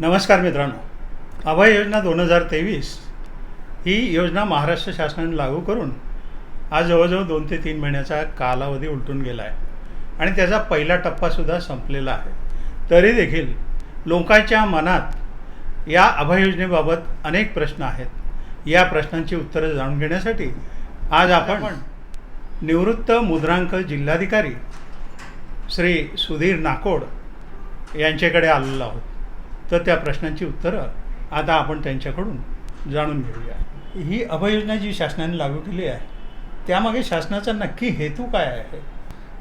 नमस्कार मित्रांनो. अभय योजना दोन हजार तेवीस ही योजना महाराष्ट्र शासनाने लागू करून आज जवळजवळ दोन ते तीन महिन्याचा कालावधी उलटून गेला आहे. आणि त्याचा पहिला टप्पासुद्धा संपलेला आहे. तरी देखील लोकांच्या मनात या अभय योजनेबाबत अनेक प्रश्न आहेत. या प्रश्नांची उत्तरं जाणून घेण्यासाठी आज आपण निवृत्त मुद्रांक जिल्हाधिकारी श्री सुधीर नाकोड यांच्याकडे आलेलो आहोत. तर त्या प्रश्नांची उत्तरं आता आपण त्यांच्याकडून जाणून घेऊया. ही अभय योजना जी शासनाने लागू केली आहे त्यामागे शासनाचा नक्की हेतू काय आहे?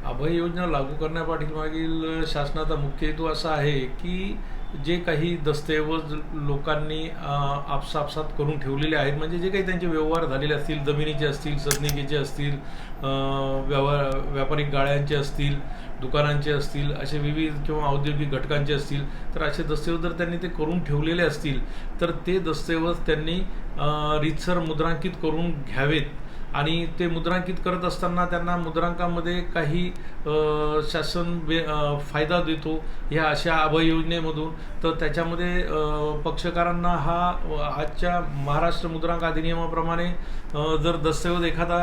अभय योजना लागू करण्यापाठीमागील शासनाचा मुख्य हेतू असा आहे की जे काही दस्तऐवज लोकांनी आपसापसात करून ठेवलेले आहेत म्हणजे जे काही त्यांचे व्यवहार झालेले असतील जमिनीचे असतील सदनिकेचे असतील व्यवहार व्यापारिक गाळ्यांचे असतील दुकानांचे असतील असे विविध किंवा औद्योगिक घटकांचे असतील तर असे दस्तऐवज जर त्यांनी ते करून ठेवलेले असतील तर ते दस्तऐवज त्यांनी रितसर रीतसर मुद्रांकित करून घ्यावेत. आणि ते मुद्रांकित करत असताना त्यांना मुद्रांकामध्ये काही शासन बे फायदा देतो ह्या अशा अभय योजनेमधून तर त्याच्यामध्ये पक्षकारांना हा आजच्या महाराष्ट्र मुद्रांक अधिनियमाप्रमाणे जर दस्तऐवज एखादा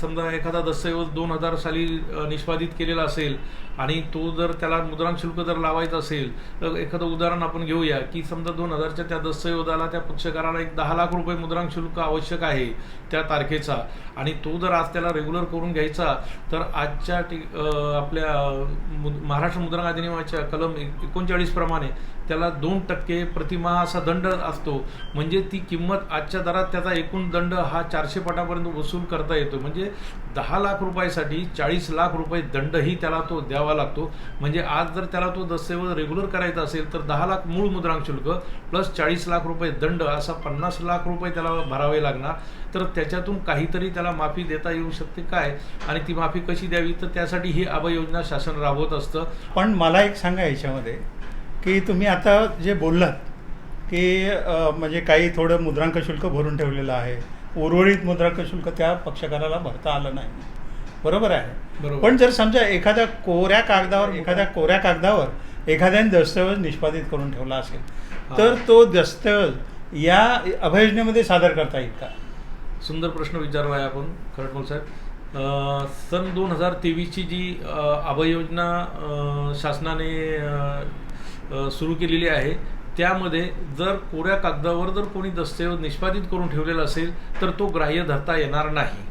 समजा एखादा दस्तऐवज दोन हजार साली निष्पादित केलेला असेल आणि तो जर त्याला मुद्रांक शुल्क जर लावायचं असेल तर एखादं उदाहरण आपण घेऊया की समजा दोन हजारच्या त्या दस्तऐवजाला त्या पक्षकाराला एक दहा लाख रुपये मुद्रांक शुल्क आवश्यक आहे त्या तारखेचा आणि तो जर आज त्याला रेग्युलर करून घ्यायचा तर आजच्या टी आपल्या मु- महाराष्ट्र मुद्रांक अधिनियमाच्या कलम एकोणचाळीसप्रमाणे त्याला दोन टक्के प्रतिमा असा दंड असतो. म्हणजे ती किंमत आजच्या दरात त्याचा एकूण दंड हा चारशे पटापर्यंत वसूल करता येतो. म्हणजे दहा लाख रुपयासाठी चाळीस लाख रुपये दंडही त्याला तो द्यावा लागतो. म्हणजे आज जर त्याला तो दस्तऐवज रेग्युलर करायचा असेल तर दहा लाख मूळ मुद्रांक शुल्क प्लस चाळीस लाख रुपये दंड असा पन्नास लाख रुपये त्याला भरावे लागणार. तर त्याच्यातून काहीतरी त्याला माफी देता येऊ शकते काय? आणि ती माफी कशी द्यावी? तर त्यासाठी ही अभय योजना शासन राबवत असतं. पण मला एक सांगा याच्यामध्ये. की तुम्ही आता जे बोललात की म्हणजे काही थोडं मुद्रांक शुल्क भरून ठेवलेलं आहे. उर्वरित मुद्रांक शुल्क त्या पक्षकाराला भरता आलं नाही. बरोबर आहे? बरोबर. पण जर समजा एखाद्या कोऱ्या कागदावर एखाद्या कोऱ्या कागदावर एखाद्याने दस्तऐवज निष्पादित करून ठेवला असेल तर तो दस्तऐवज या अभय योजनेमध्ये सादर करता येईल का? सुंदर प्रश्न विचारला आहे आपण खरटमोल साहेब. सन दोन हजार तेवीसची जी अ, अभय योजना अ, शासनाने सुरू केलेली आहे. त्यामध्ये जर कोऱ्या कागदावर जर कोणी दस्तऐवज निष्पादित करून ठेवलेला असेल तर तो ग्राह्य धरता येणार नाही.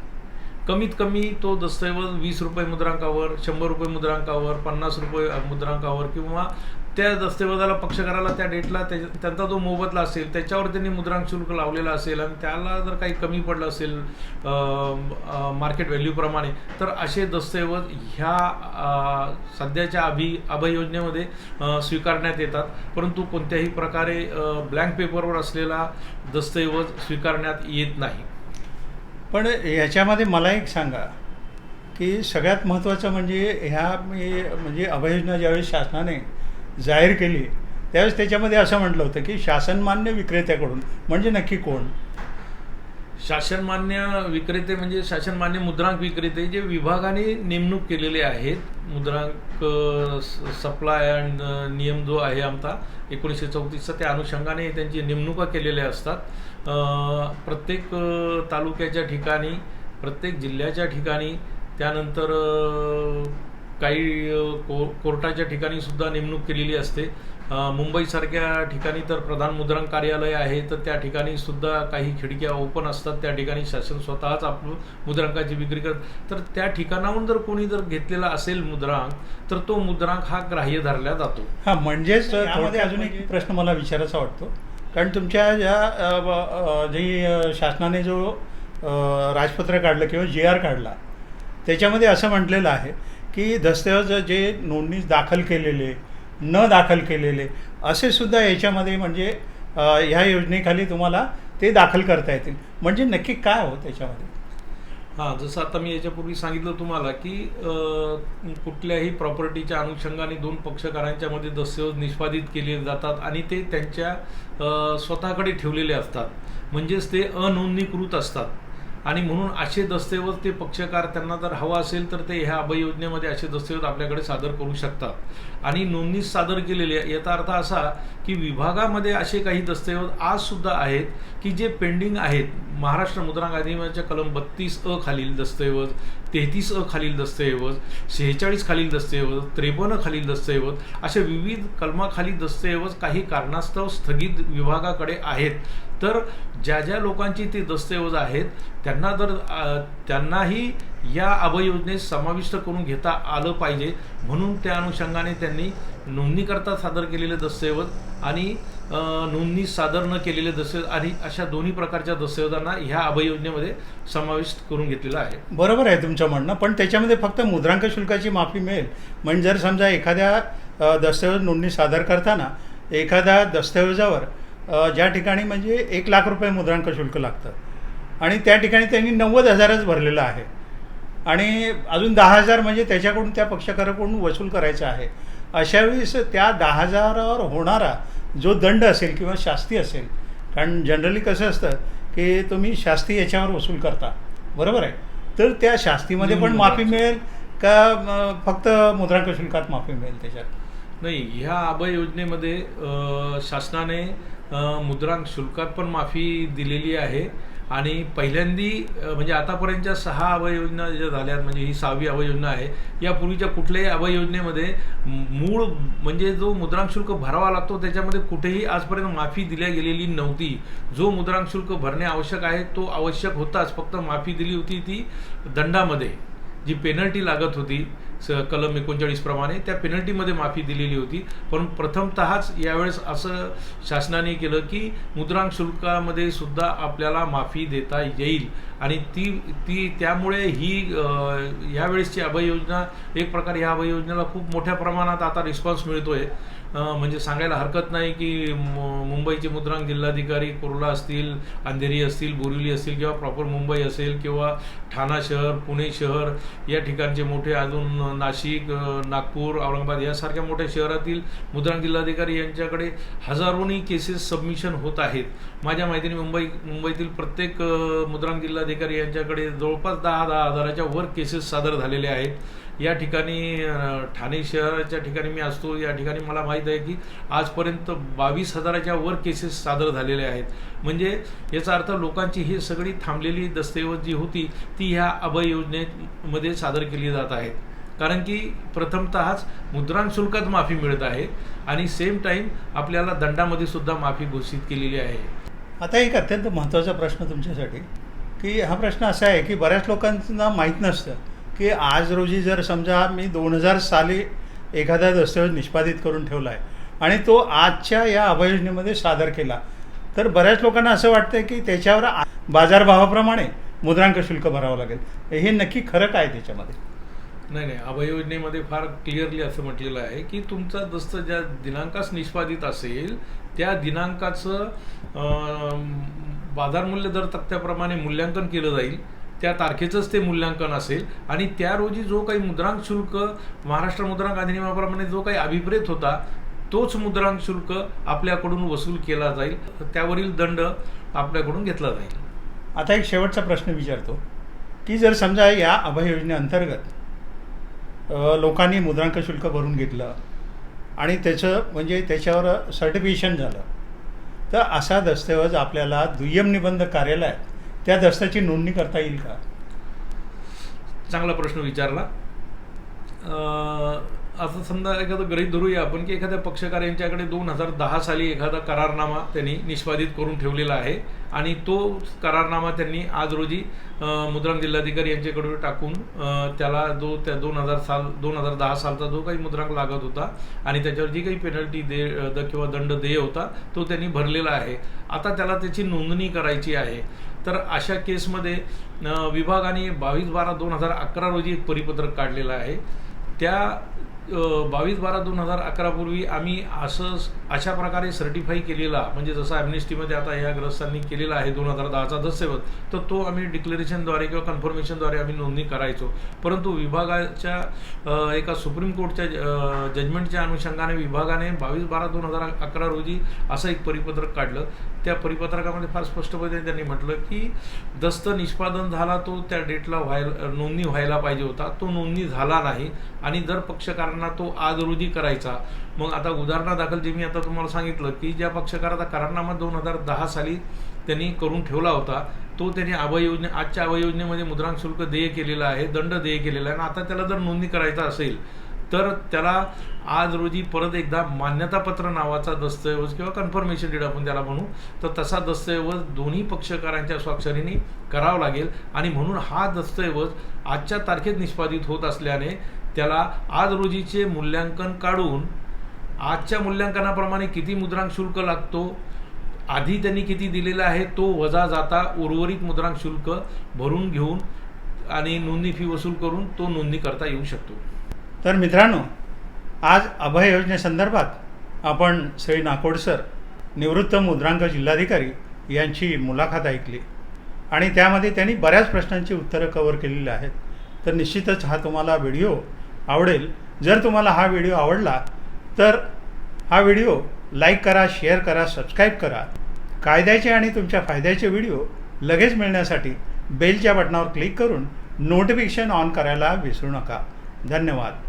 कमीत कमी तो दस्तऐवज वीस रुपये मुद्रांकावर शंभर रुपये मुद्रांकावर पन्नास रुपये मुद्रांकावर किंवा त्या दस्तऐवजाला पक्षकाराला त्या डेटला त्याच्या- त्यांचा जो मोबदला असेल त्याच्यावर त्यांनी मुद्रांक शुल्क लावलेला असेल आणि त्याला जर काही कमी पडलं असेल मार्केट व्हॅल्यूप्रमाणे तर असे दस्तऐवज ह्या सध्याच्या अभि अभय योजनेमध्ये स्वीकारण्यात येतात. परंतु कोणत्याही प्रकारे ब्लँक पेपरवर असलेला दस्तऐवज स्वीकारण्यात येत नाही. पण याच्यामध्ये मला एक सांगा की सगळ्यात महत्त्वाचं म्हणजे ह्या मी म्हणजे अभययोजना ज्यावेळेस शासनाने जाहीर केली त्यावेळेस त्याच्यामध्ये असं म्हटलं होतं की शासनमान्य विक्रेत्याकडून म्हणजे नक्की कोण? शासनमान्य विक्रेते म्हणजे शासनमान्य मुद्रांक विक्रेते जे विभागाने नेमणूक केलेले आहेत. मुद्रांक सप्लाय अँड नियम जो आहे आमचा एकोणीसशे चौतीसचा त्या अनुषंगाने त्यांची नेमणुका केलेल्या असतात. प्रत्येक तालुक्याच्या ठिकाणी प्रत्येक जिल्ह्याच्या ठिकाणी त्यानंतर काही को कोर्टाच्या ठिकाणी सुद्धा नेमणूक केलेली असते. मुंबईसारख्या ठिकाणी तर प्रधान मुद्रांक कार्यालय आहे तर त्या ठिकाणी सुद्धा काही खिडक्या ओपन असतात. त्या ठिकाणी शासन स्वतःच आपलं मुद्रांकाची विक्री करत तर त्या ठिकाणाहून जर कोणी जर घेतलेला असेल मुद्रांक तर तो मुद्रांक हा ग्राह्य धरला जातो. हां म्हणजेच अजून एक प्रश्न मला विचारायचा वाटतो. कारण तुमच्या ज्या जी शासनाने जो राजपत्र काढलं किंवा जी आर काढला त्याच्यामध्ये असं म्हटलेलं आहे की दस्तऐवज जे नोंदणी दाखल केलेले न दाखल केलेले असे सुद्धा याच्यामध्ये म्हणजे ह्या योजनेखाली तुम्हाला ते दाखल करता येतील. म्हणजे नक्की काय हो त्याच्यामध्ये? हां जसं आता मी याच्यापूर्वी सांगितलं तुम्हाला की कुठल्याही प्रॉपर्टीच्या अनुषंगाने दोन पक्षकारांच्या मध्ये दस्तऐवज निष्पादित केले जातात आणि ते त्यांच्या स्वतःकडे ठेवलेले असतात. म्हणजेच ते अनोंदणीकृत असतात. आणि म्हणून असे दस्तऐवज ते पक्षकार त्यांना जर हवा असेल तर ते ह्या अभय योजनेमध्ये असे दस्तऐवज आपल्याकडे सादर करू शकतात. आणि नोंदणी सादर केलेली आहे. याचा अर्थ असा की विभागामध्ये असे काही दस्तऐवज आज सुद्धा आहेत की जे पेंडिंग आहेत. महाराष्ट्र मुद्रांक अधिनियमाच्या कलम बत्तीस अ खालील दस्तऐवज तेहतीस अ खालील दस्तऐवज शेहेचाळीस खालील दस्तऐवज त्रेपन्न खालील दस्तऐवज अशा विविध कलमाखाली दस्तऐवज काही कारणास्तव स्थगित विभागाकडे आहेत. तर ज्या ज्या लोकांची ते दस्तऐवज आहेत त्यांना जर त्यांनाही या अभयोजनेत समाविष्ट करून घेता आलं पाहिजे. म्हणून त्या अनुषंगाने त्यांनी नोंदणीकरता सादर केलेले दस्तऐवज आणि नोंदणी सादर न केलेले दस्तऐवज आणि अशा दोन्ही प्रकारच्या दस्तऐवजांना ह्या अभय योजनेमध्ये समाविष्ट करून घेतलेला आहे. बरोबर आहे तुमचं म्हणणं पण त्याच्यामध्ये फक्त मुद्रांक शुल्काची माफी मिळेल. म्हणजे जर समजा एखाद्या दस्तऐवज नोंदणी सादर करताना एखाद्या दस्तऐवजावर ज्या ठिकाणी म्हणजे एक लाख रुपये मुद्रांक शुल्क लागतं आणि त्या ठिकाणी त्यांनी नव्वद हजारच भरलेलं आहे आणि अजून दहा हजार म्हणजे त्याच्याकडून त्या पक्षकाराकडून वसूल करायचं आहे. अशा वेळेस त्या दहा हजारावर होणारा जो दंड असेल किंवा शास्ती असेल कारण जनरली कसं असतं की तुम्ही शास्ती याच्यावर वसूल करता बरोबर आहे? तर त्या शास्तीमध्ये पण माफी मिळेल का फक्त मुद्रांक शुल्कात माफी मिळेल त्याच्यात? नाही ह्या अभय योजनेमध्ये शासनाने मुद्रांक शुल्कात पण माफी दिलेली आहे. आणि पहिल्यांदी म्हणजे आतापर्यंतच्या सहा अवययोजना ज्या झाल्यात म्हणजे ही सहावी अवययोजना आहे यापूर्वीच्या कुठल्याही अवययोजनेमध्ये मूळ म्हणजे जो मुद्रांक शुल्क भरावा लागतो त्याच्यामध्ये कुठेही आजपर्यंत माफी दिल्या गेलेली नव्हती. जो मुद्रांक शुल्क भरणे आवश्यक आहे तो आवश्यक होताच. फक्त माफी दिली होती ती दंडामध्ये जी पेनल्टी लागत होती. स कलम एकोणचाळीस प्रमाणे त्या पेनल्टीमध्ये माफी दिलेली होती. पण प्रथमतःच यावेळेस असं शासनाने केलं की मुद्रांक शुल्कामध्ये सुद्धा आपल्याला माफी देता येईल. आणि ती ती त्यामुळे ही यावेळेसची अभय योजना एक प्रकारे ह्या अभययोजनेला खूप मोठ्या प्रमाणात आता रिस्पॉन्स मिळतोय. म्हणजे सांगायला हरकत नाही की मु- मुंबईचे मुद्रांक जिल्हाधिकारी कुर्ला असतील अंधेरी असतील बोरिवली असतील किंवा प्रॉपर मुंबई असेल किंवा ठाणा शहर पुणे शहर या ठिकाणचे मोठे अजून नाशिक नागपूर औरंगाबाद यासारख्या मोठ्या शहरातील मुद्रांक जिल्हाधिकारी यांच्याकडे हजारोनी केसेस सबमिशन होत आहेत. माझ्या माहितीने मुंबई मुंबईतील प्रत्येक मुद्रांक जिल्हाधिकारी यांच्याकडे जवळपास दहा दहा हजाराच्या वर केसेस सादर झालेले आहेत. या ठिकाणी ठाणे शहराच्या ठिकाणी मी असतो. या ठिकाणी मला माहीत आहे की आजपर्यंत बावीस हजाराच्या वर केसेस सादर झालेले आहेत. म्हणजे याचा अर्थ लोकांची ही सगळी थांबलेली दस्तऐवज जी होती ती ह्या अभय योजनेमध्ये सादर केली जात आहेत. कारण की प्रथमतःच मुद्रांक शुल्कात माफी मिळत आहे आणि सेम टाईम आपल्याला दंडामध्ये सुद्धा माफी घोषित केलेली आहे. आता एक अत्यंत महत्त्वाचा प्रश्न तुमच्यासाठी की हा प्रश्न असा आहे की बऱ्याच लोकांना माहीत नसतं. की आज रोजी जर समजा मी दोन हजार साली एखादा दस्तऐवज निष्पादित करून ठेवला आहे आणि तो आजच्या या अभयोजनेमध्ये सादर केला तर बऱ्याच लोकांना असं वाटतं की त्याच्यावर बाजारभावाप्रमाणे मुद्रांक शुल्क भरावं लागेल. हे नक्की खरं काय त्याच्यामध्ये? नाही नाही. अभयोजनेमध्ये फार क्लिअरली असं म्हटलेलं आहे की तुमचा दस्त ज्या दिनांकास निष्पादित असेल त्या दिनांकाचं बाजारमूल्य दर तक्त्याप्रमाणे मूल्यांकन केलं जाईल. त्या तारखेचंच ते मूल्यांकन असेल. आणि त्या रोजी जो काही मुद्रांक शुल्क महाराष्ट्र मुद्रांक अधिनियमाप्रमाणे जो काही अभिप्रेत होता तोच मुद्रांक शुल्क आपल्याकडून वसूल केला जाईल. त्यावरील दंड आपल्याकडून घेतला जाईल. आता एक शेवटचा प्रश्न विचारतो. की जर समजा या अभय योजनेअंतर्गत लोकांनी मुद्रांक शुल्क भरून घेतलं आणि त्याचं म्हणजे त्याच्यावर सर्टिफिकेशन झालं तर असा दस्तऐवज आपल्याला दुय्यम निबंध कार्यालयात त्या दस्ताची नोंदणी करता येईल का? चांगला प्रश्न विचारला. असं समजा एखादं गृहित धरूया आपण की एखाद्या पक्षकार यांच्याकडे दोन हजार दहा साली एखादा करारनामा त्यांनी निष्पादित करून ठेवलेला आहे आणि तो करारनामा त्यांनी आज रोजी मुद्रांक जिल्हाधिकारी यांच्याकडे टाकून त्याला जो त्या दोन हजार साल दोन हजार दहा सालचा जो काही मुद्रांक लागत होता आणि त्याच्यावर जी काही पेनल्टी दे द किंवा दंड देय होता तो त्यांनी भरलेला आहे. आता त्याला त्याची नोंदणी करायची आहे. तर अशा केसमध्ये विभागाने बावीस बारा दोन हजार अकरा रोजी एक परिपत्रक काढलेलं आहे. त्या बावीस बारा दोन हजार अकरापूर्वी आम्ही असं अशा प्रकारे सर्टिफाई केलेला म्हणजे जसं ॲम्नेस्टीमध्ये आता या ग्रस्तांनी केलेला आहे दोन हजार दहाचा दस्तऐवज तर तो आम्ही डिक्लेरेशनद्वारे किंवा कन्फर्मेशनद्वारे आम्ही नोंदणी करायचो. परंतु विभागाच्या एका सुप्रीम कोर्टच्या जजमेंटच्या अनुषंगाने विभागाने बावीस बारा दोन हजार अकरा रोजी असं एक परिपत्रक काढलं. त्या परिपत्रकामध्ये फार स्पष्टपणे त्यांनी म्हटलं की दस्त निष्पादन झाला तो त्या डेटला व्हायला नोंदणी व्हायला पाहिजे होता. तो नोंदणी झाला नाही आणि जर पक्षकारांना तो आज रोजी करायचा. मग आता उदाहरणादाखल जे मी आता तुम्हाला सांगितलं की ज्या पक्षकाराचा करारनामा दोन हजार दहा साली त्यांनी करून ठेवला होता तो त्यांनी अभय योजने आजच्या अभय योजनेमध्ये मुद्रांक शुल्क देय केलेलं आहे दंड देय केलेला आहे आणि आता त्याला जर नोंदणी करायचा असेल तर त्याला आज रोजी परत एकदा मान्यतापत्र नावाचा दस्तऐवज किंवा कन्फर्मेशन डीड आपण त्याला म्हणू तर तसा दस्तऐवज दोन्ही पक्षकारांच्या स्वाक्षरीने करावा लागेल. आणि म्हणून हा दस्तऐवज आजच्या तारखेत निष्पादित होत असल्याने त्याला आज रोजीचे मूल्यांकन काढून आजच्या मूल्यांकनाप्रमाणे किती मुद्रांक शुल्क लागतो आधी त्यांनी किती दिलेला आहे तो वजा जाता उर्वरित मुद्रांक शुल्क भरून घेऊन आणि नोंदणी फी वसूल करून तो नोंदणी करता येऊ शकतो. तर मित्रांनो आज अभय योजनेसंदर्भात आपण श्री नाकोड सर निवृत्त मुद्रांक जिल्हाधिकारी यांची मुलाखत ऐकली. आणि त्यामध्ये त्यांनी बऱ्याच प्रश्नांची उत्तरं कवर केलेली आहेत. तर निश्चितच हा तुम्हाला व्हिडिओ आवडेल. जर तुम्हाला हा व्हिडिओ आवडला तर हा व्हिडिओ लाईक करा शेअर करा सबस्क्राईब करा. कायद्याचे आणि तुमच्या फायद्याचे व्हिडिओ लगेच मिळण्यासाठी बेलच्या बटनावर क्लिक करून नोटिफिकेशन ऑन करायला विसरू नका. धन्यवाद.